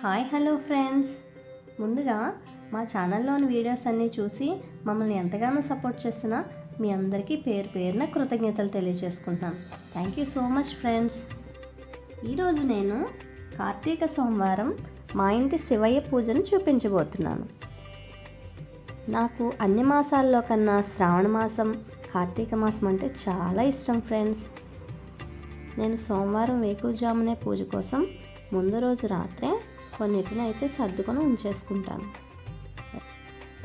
Hi hello friends. ముందుగా మా ఛానల్లోని videos అన్నీ చూసి మమ్మల్ని ఎంతగానో సపోర్ట్ చేస్తున్నా మీ అందరికీ పేరు పేరున కృతజ్ఞతలు తెలియజేసుకుంటున్నాను thank you so much friends ఈరోజు నేను కార్తీక సోమవారం మా ఇంటి శివయ్య పూజను చూపించబోతున్నాను. నాకు అన్ని మాసాల్లో కన్నా శ్రావణ మాసం కార్తీక మాసం అంటే చాలా ఇష్టం ఫ్రెండ్స్ నేను సోమవారం వేకువజామునే పూజ కోసం ముందు రోజు రాత్రే కొన్నిటిని అయితే సర్దుకొని ఉంచేసుకుంటాను.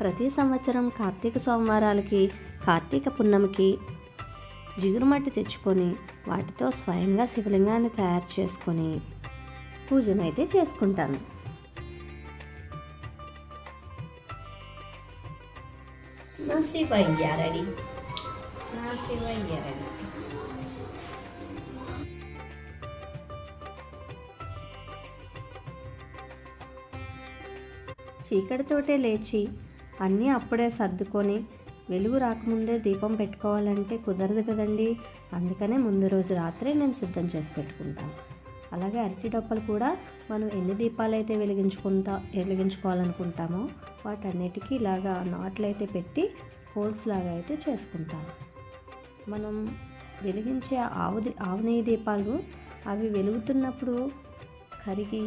ప్రతి సంవత్సరం కార్తీక సోమవారాలకి కార్తీక పున్నమికి జిగురుమట్టి తెచ్చుకొని వాటితో స్వయంగా శివలింగాన్ని తయారు చేసుకొని పూజనైతే చేసుకుంటాను. నా శివయ్య రెడీ. నా శివయ్య రెడీ. చీకటితోటే లేచి అన్నీ అప్పుడే సర్దుకొని వెలుగు రాకముందే దీపం పెట్టుకోవాలంటే కుదరదు కదండి. అందుకనే ముందు రోజు రాత్రే నేను సిద్ధం చేసి పెట్టుకుంటాను. అలాగే అరటి డొప్పలు కూడా మనం ఎన్ని దీపాలు అయితే వెలిగించుకుంటా వెలిగించుకోవాలనుకుంటామో వాటన్నిటికీ ఇలాగా నాట్లు అయితే పెట్టి హోల్స్ లాగా అయితే చేసుకుంటాం మనం వెలిగించే ఆవు ది- ఆవు నెయ్యి దీపాలు అవి వెలుగుతున్నప్పుడు కరిగి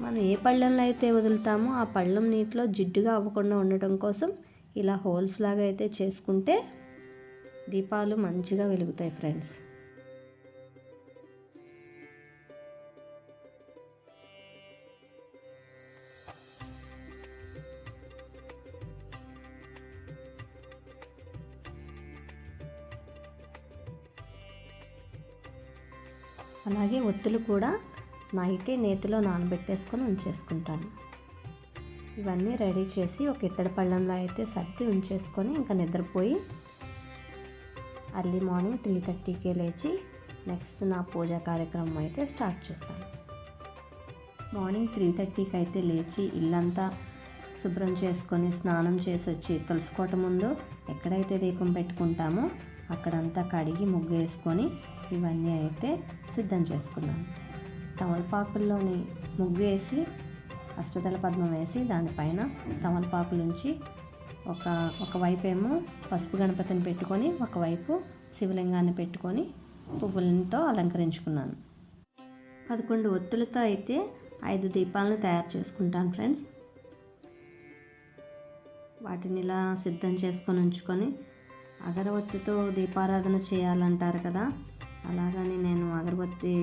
మనం ఏ పళ్ళెంలో అయితే వదులుతామో ఆ పళ్ళెం నీటిలో జిడ్డుగా అవ్వకుండా ఉండటం కోసం ఇలా హోల్స్ లాగా అయితే చేసుకుంటే దీపాలు మంచిగా వెలుగుతాయి ఫ్రెండ్స్. అలాగే ఒత్తులు కూడా నైటే నేతిలో నానబెట్టేసుకొని ఉంచేసుకుంటాను. ఇవన్నీ రెడీ చేసి ఒక ఇత్తడి పళ్ళంలో అయితే సర్ది ఉంచేసుకొని ఇంకా నిద్రపోయి అర్లీ మార్నింగ్ త్రీ థర్టీకే లేచి నెక్స్ట్ నా పూజా కార్యక్రమం అయితే స్టార్ట్ చేస్తాను. మార్నింగ్ త్రీ థర్టీకి అయితే లేచి ఇల్లంతా శుభ్రం చేసుకొని స్నానం చేసి వచ్చి తులుసుకోవటం ముందు ఎక్కడైతే దీపం పెట్టుకుంటామో అక్కడంతా కడిగి ముగ్గు వేసుకొని ఇవన్నీ అయితే సిద్ధం చేసుకున్నాను. తమలపాకుల్లోని ముగ్గు వేసి అష్టదళ పద్మం వేసి దానిపైన తమలపాకులుంచి ఒక ఒకవైపు ఏమో పసుపు గణపతిని పెట్టుకొని ఒకవైపు శివలింగాన్ని పెట్టుకొని పువ్వులతో అలంకరించుకున్నాను. పదకొండు ఒత్తులతో అయితే ఐదు దీపాలను తయారు చేసుకుంటాను ఫ్రెండ్స్. వాటిని ఇలా సిద్ధం చేసుకొని ఉంచుకొని అగరవత్తితో దీపారాధన చేయాలంటారు కదా. అలాగని నేను అగరబత్తి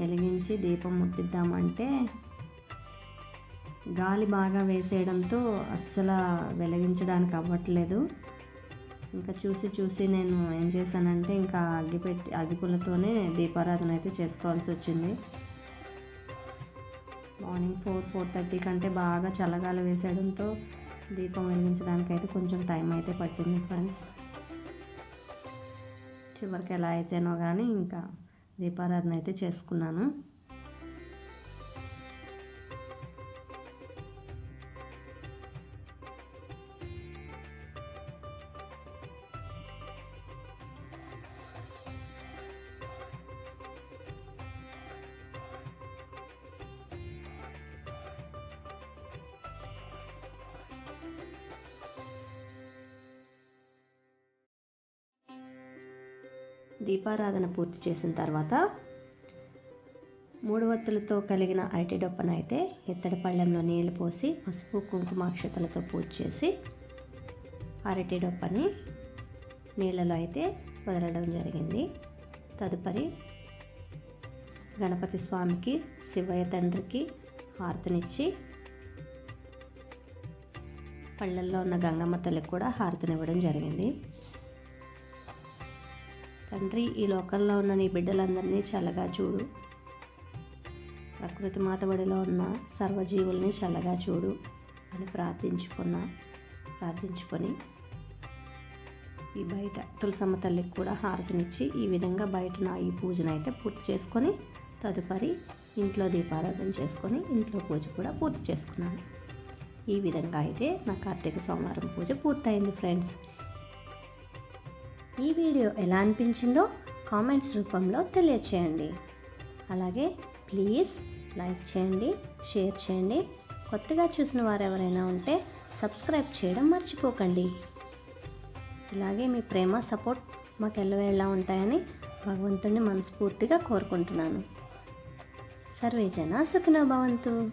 వెలిగించి దీపం ముట్టిద్దామంటే గాలి బాగా వేసేయడంతో అస్సలు వెలిగించడానికి అవ్వట్లేదు. ఇంకా చూసి చూసి నేను ఏం చేశానంటే ఇంకా అగ్గిపెట్టి అగ్గిపుల్లతోనే దీపారాధన అయితే చేసుకోవాల్సి వచ్చింది. మార్నింగ్ ఫోర్ ఫోర్ థర్టీ కంటే బాగా చల్లగాలి వేసేయడంతో దీపం వెలిగించడానికి అయితే కొంచెం టైం అయితే పట్టింది ఫ్రెండ్స్. చివరికి ఎలా అయితేనో కానీ ఇంకా దీపారాధన అయితే చేసుకున్నాను. దీపారాధన పూర్తి చేసిన తర్వాత మూడు వత్తులతో కలిగిన అరటి డొప్పను అయితే ఇత్తడి పళ్ళెంలో నీళ్ళు పోసి పసుపు కుంకుమాక్షతలతో పూజ చేసి అరటి డొప్పని నీళ్ళలో అయితే వదలడం జరిగింది. తదుపరి గణపతి స్వామికి శివయ్య తండ్రికి హారతినిచ్చి పళ్ళల్లో ఉన్న గంగమ్మ తల్లికి కూడా హారతినివ్వడం జరిగింది. తండ్రి ఈ లోకంలో ఉన్న నీ బిడ్డలందరినీ చల్లగా చూడు. ప్రకృతి మాత బడిలో ఉన్న సర్వజీవుల్ని చల్లగా చూడు అని ప్రార్థించుకున్న. ప్రార్థించుకొని ఈ బయట తులసమ్మ తల్లికి కూడా హారతినిచ్చి ఈ విధంగా బయట నా ఈ పూజను అయితే పూర్తి చేసుకొని తదుపరి ఇంట్లో దీపారాధన చేసుకొని ఇంట్లో పూజ కూడా పూర్తి చేసుకున్నాను. ఈ విధంగా అయితే నా కార్తీక సోమవారం పూజ పూర్తయింది ఫ్రెండ్స్. ఈ వీడియో ఎలా అనిపించిందో కామెంట్స్ రూపంలో తెలియచేయండి. అలాగే ప్లీజ్ లైక్ చేయండి షేర్ చేయండి. కొత్తగా చూసిన వారు ఎవరైనా ఉంటే సబ్స్క్రైబ్ చేయడం మర్చిపోకండి. ఇలాగే మీ ప్రేమ సపోర్ట్ మాకు ఎల్లవేళ్ళ ఉంటాయని భగవంతుడిని మనస్ఫూర్తిగా కోరుకుంటున్నాను. సర్వే జనా సుఖినో భవంతు.